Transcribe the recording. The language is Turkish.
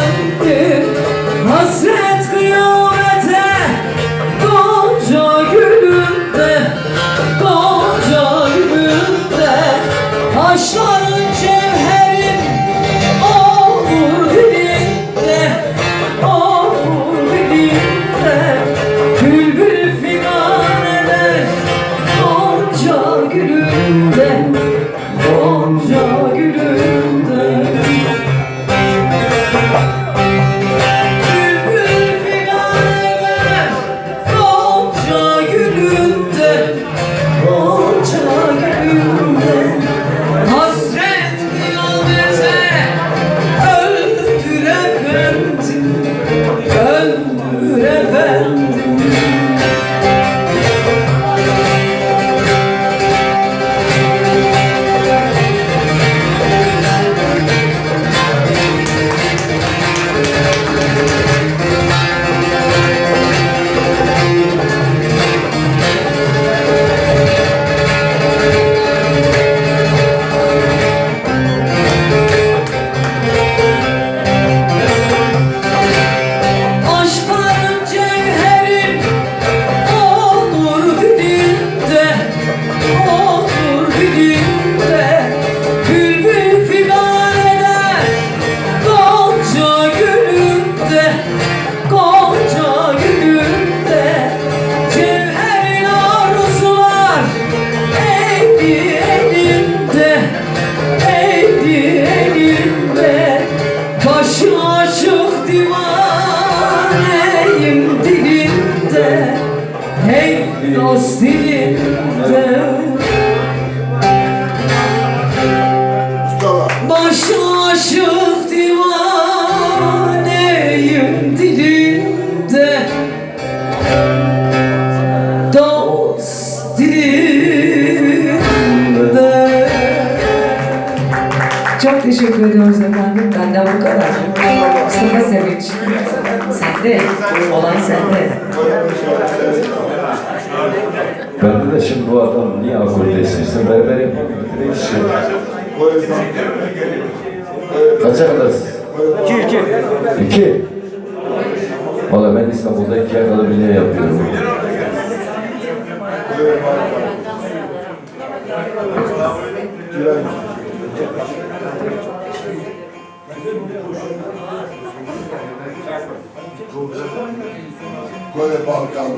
döndüm Hasret kıyamete dilinde Mustafa. Başı aşık divaneyim dilinde Dost dilinde Çok teşekkür ediyoruz efendim. Benden bu kadar. Mustafa Sevinç. Sende. Olan sende. Şimdi bu adam niye akorde istiyorsun? Berber yapalım. Direkt şey. Kaça kadarsın? İki iki. İki. Valla ben İstanbul'da ikiye kadar bile yapıyorum. Böyle Balkan.